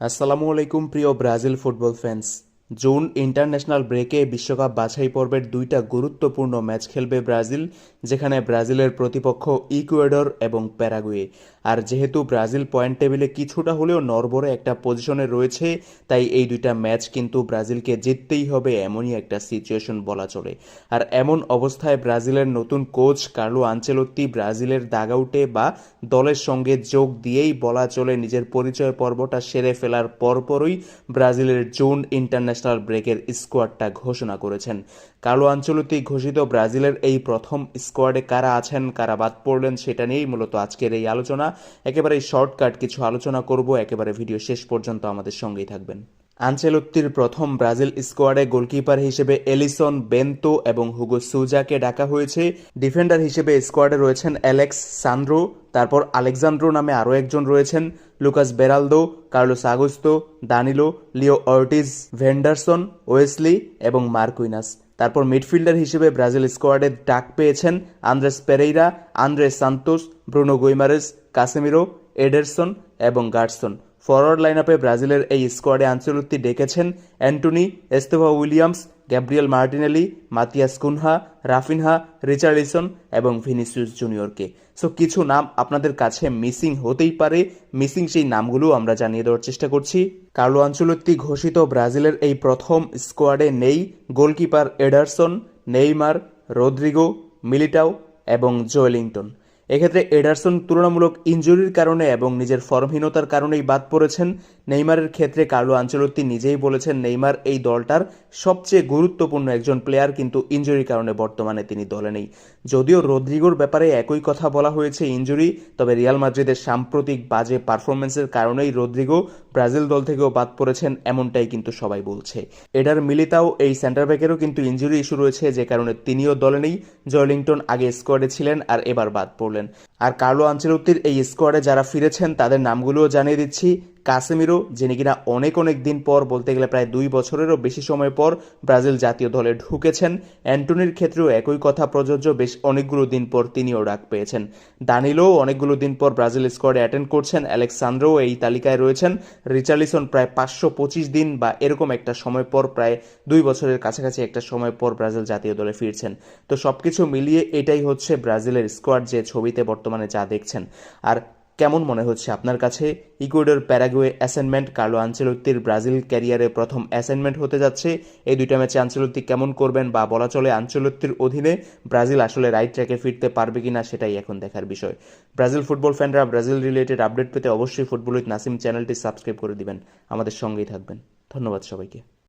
আসসালামু আলাইকুম প্রিয় Brazil football fans. June international ব্রেকে বিশ্বকাপ বাছাই পর্বের দুইটা গুরুত্বপূর্ণ ম্যাচ খেলবে ব্রাজিল, যেখানে ব্রাজিলের প্রতিপক্ষ ইকুয়েডর এবং প্যারাগুয়ে। আর যেহেতু ব্রাজিল পয়েন্ট টেবিলে কিছুটা হলেও নরবরে একটা পজিশনে রয়েছে, তাই এই দুইটা ম্যাচ কিন্তু ব্রাজিলকে জিততেই হবে এমনই একটা সিচুয়েশন বলা চলে। আর এমন অবস্থায় ব্রাজিলের নতুন কোচ কার্লো আঞ্চেলত্তি ব্রাজিলের দাগআউটে বা দলের সঙ্গে যোগ দিয়েই বলা চলে নিজের পরিচয় পর্বটা সেরে ফেলার পরপরই ব্রাজিলের জুন ইন্টারন্যাশনাল ব্রেকের স্কোয়াডটা ঘোষণা করেছেন। কালো আঞ্চলতি ঘোষিত ব্রাজিলের এই প্রথম স্কোয়াডে কারা আছেন, কারা বাদ পড়লেন, সেটা নিয়েই মূলত আজকের এই আলোচনা। একেবারে শর্টকাট কিছু আলোচনা করব। একেবারে ভিডিও শেষ পর্যন্ত আমাদের সঙ্গেই থাকবেন। আঞ্চেলত্তির প্রথম ব্রাজিল স্কোয়াডে গোলকিপার হিসেবে এলিসন, বেন্তো এবং হুগো সুজাকে ডাকা হয়েছে। ডিফেন্ডার হিসেবে স্কোয়াডে রয়েছেন অ্যালেক্স সান্দ্রো, তারপর আলেকজান্দ্রো নামে আরও একজন রয়েছেন, Lucas Beraldo, Carlos Augusto, Danilo, Leo Ortiz, Wenderson, Wesley এবং মার্কুইনাস তারপর মিডফিল্ডার হিসেবে ব্রাজিল স্কোয়াডে ডাক পেয়েছেন Andreas Pereira Andreas Santos, Bruno Guimaraes, Casemiro, Ederson এবং গার্ডসন। ফরওয়ার্ড লাইন আপে ব্রাজিলের এই স্কোয়াডে আঞ্চলত্তি ডেকেছেন Antony, Estevao Williams, Gabriel Martinelli, Matheus Cunha, Raphinha, Richarlison এবং ভিনিসিয়াস জুনিয়রকে। সো কিছু নাম আপনাদের কাছে মিসিং হতেই পারে। মিসিং সেই নামগুলো আমরা জানিয়ে দেওয়ার চেষ্টা করছি। কার্লো আঞ্চলত্তি ঘোষিত ব্রাজিলের এই প্রথম স্কোয়াডে নেই। Goalkeeper Ederson, Neymar, Rodrygo, Militao এবং জোয়েলিংটন এক্ষেত্রে এডারসন তুলনামূলক ইঞ্জুরির কারণে এবং নিজের ফর্মহীনতার কারণেই বাদ পড়েছেন নেইমারের ক্ষেত্রে কার্লো আঞ্চলত্তি নিজেই বলেছেন নেইমার এই দলটার সবচেয়ে গুরুত্বপূর্ণ একজন প্লেয়ার কিন্তু ইঞ্জুরির কারণে বর্তমানে তিনি দলে নেই। যদিও রদ্রিগোর ব্যাপারে একই কথা বলা হয়েছে ইঞ্জুরি তবে রিয়াল মাদ্রিদের সাম্প্রতিক বাজে পারফরমেন্সের কারণেই রদ্রিগো ব্রাজিল দল থেকেও বাদ পড়েছেন, এমনটাই কিন্তু সবাই বলছে। এডার মিলিতাও এই সেন্টার ব্যাকেরও কিন্তু ইঞ্জুরি ইস্যু রয়েছে, যে কারণে তিনিও দলে নেই। জয়লিংটন আগে স্কোয়াডে ছিলেন আর এবার বাদ পড়লেন। আর কার্লো আঞ্চলত্তির এই স্কোয়াডে যারা ফিরেছেন, তাদের নামগুলোও জানিয়ে দিচ্ছি। কাসেমিরো, যিনি কিনা অনেক অনেক দিন পর বলতে গেলে প্রায় দুই বছরেরও বেশি সময় পর ব্রাজিল জাতীয় দলে ঢুকেছেন। অ্যান্টনির ক্ষেত্রেও একই কথা প্রযোজ্য, বেশ অনেকগুলো দিন পর তিনিও ডাক পেয়েছেন। দানিলোও অনেকগুলো দিন পর ব্রাজিল স্কোয়াডে অ্যাটেন্ড করছেন। অ্যালেক্সান্দ্রও এই তালিকায় রয়েছেন। রিচার্লিসন প্রায় পাঁচশো পঁচিশ দিন বা এরকম একটা সময় পর, প্রায় দুই বছরের কাছাকাছি একটা সময় পর ব্রাজিল জাতীয় দলে ফিরছেন। তো সবকিছু মিলিয়ে এটাই হচ্ছে ব্রাজিলের স্কোয়াড যে ছবিতে বর্তমানে যা দেখছেন। আর কেমন মনে হচ্ছে আপনার কাছে? ইকুয়েডর, প্যারাগুয়ে, অ্যাসাইনমেন্ট, কার্লো আঞ্চলত্তির ব্রাজিল ক্যারিয়ারে প্রথম অ্যাসাইনমেন্ট হতে যাচ্ছে। এই দুইটা ম্যাচে আঞ্চলত্তি কেমন করবেন বা বলা চলে আঞ্চলত্তির অধীনে ব্রাজিল আসলে রাইট ট্র্যাকে ফিরতে পারবে কিনা সেটাই এখন দেখার বিষয়। ব্রাজিল ফুটবল ফ্যানরা ব্রাজিল রিলেটেড আপডেট পেতে অবশ্যই ফুটবল উইথ নাসিম চ্যানেলটি সাবস্ক্রাইব করে দিবেন। আমাদের সঙ্গেই থাকবেন। ধন্যবাদ সবাইকে।